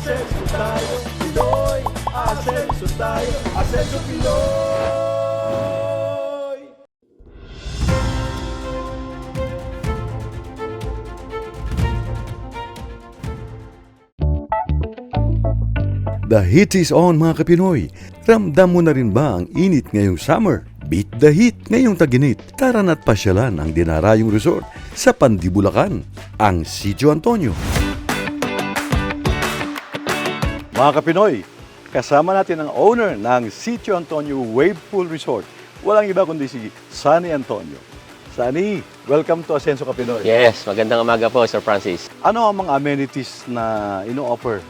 Asenso tayo, Pinoy! Asenso tayo, Asenso Pinoy! The heat is on mga kapinoy. Ramdam mo na rin ba ang init ngayong summer? Beat the heat ngayong taginit. Tara na't pasyalan ang dinarayong resort sa Pandibulacan, ang Sitio Antonio. Mga kapinoy, kasama natin ang owner ng Sitio Antonio Wave Pool Resort. Walang iba kundi si Sunny Antonio. Sunny, welcome to Asenso Kapinoy. Yes, magandang umaga po, Sir Francis. Ano ang mga amenities na ino-offer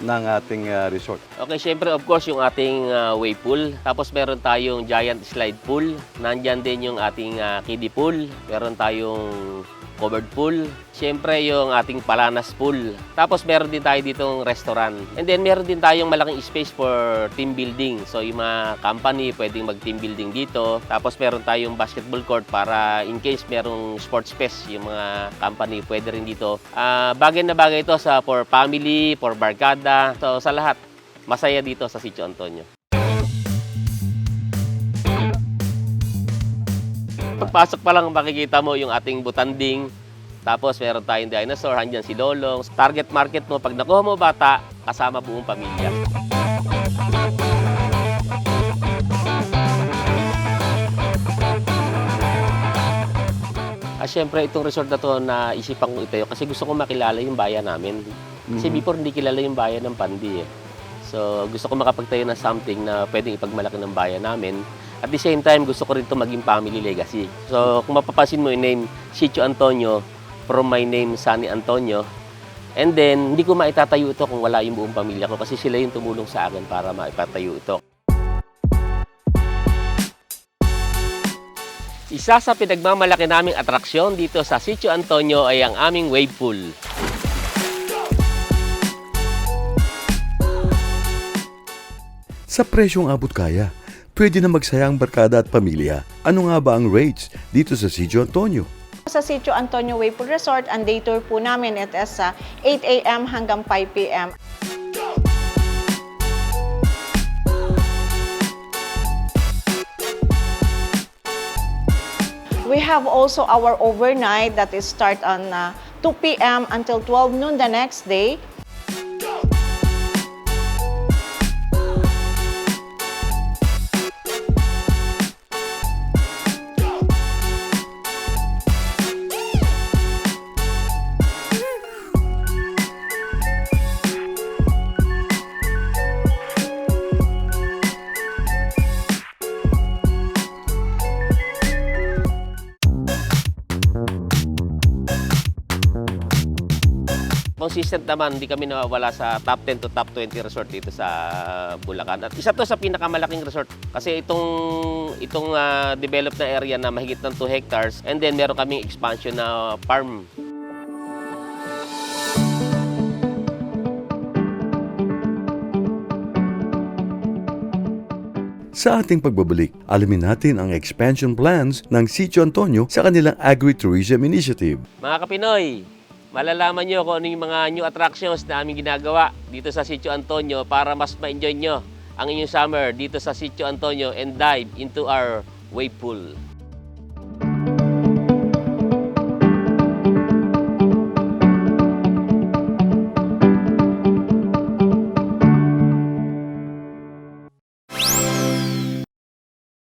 ng ating ah, resort? Okay, syempre of course yung ating uh, wave pool. Tapos meron tayong giant slide pool. Nandyan din yung ating uh, kiddie pool. Meron tayong covered pool. Syempre yung ating palanas pool. Tapos meron din tayo ditong restaurant. And then meron din tayong malaking space for team building. So yung mga company pwedeng mag-team building dito. Tapos meron tayong basketball court para in case merong sports fest yung mga company pwede rin dito. Ah, bagay na bagay ito sa for family, for barkada. So sa lahat, masaya dito sa Sitio Antonio. Pagpasok pa lang makikita mo yung ating butanding. Tapos meron tayong dinosaur, andyan si Lolong. Target market mo, pag nakuha mo bata, kasama buong pamilya. Ah, syempre, itong resort na to na isipan ko ito kasi gusto ko makilala yung bayan namin. Kasi before hindi kilala yung bayan ng Pandi eh. So gusto ko makapagtayo ng something na pwedeng ipagmalaki ng bayan namin. At the same time, gusto ko rin ito maging family legacy. So kung mapapansin mo yung name, Sitio Antonio, from my name, Sunny Antonio. And then, hindi ko maitatayo ito kung wala yung buong pamilya ko kasi sila yung tumulong sa akin para maipatayo ito. Isa sa pinagmamalaki naming atraksyon dito sa Sitio Antonio ay ang aming wave pool. Sa presyong abot kaya, pwede na magsaya ang barkada at pamilya. Ano nga ba ang rates dito sa Sitio Antonio? Sa Sitio Antonio Way Pool Resort, ang day tour po namin it is sa 8 a.m. hanggang 5 p.m. We have also our overnight that is start on uh, 2 p.m. until 12 noon the next day. Consistent naman, hindi kami nawawala sa top 10 to top 20 resort dito sa Bulacan. At isa to sa pinakamalaking resort kasi itong itong ah, developed na area na mahigit ng 2 hectares and then meron kaming expansion na farm. Sa ating pagbabalik, alamin natin ang expansion plans ng Sitio Antonio sa kanilang agri-tourism initiative. Mga Kapinoy, malalaman nyo kung ano yung mga new attractions na aming ginagawa dito sa Sitio Antonio para mas ma-enjoy nyo ang inyong summer dito sa Sitio Antonio and dive into our wave pool.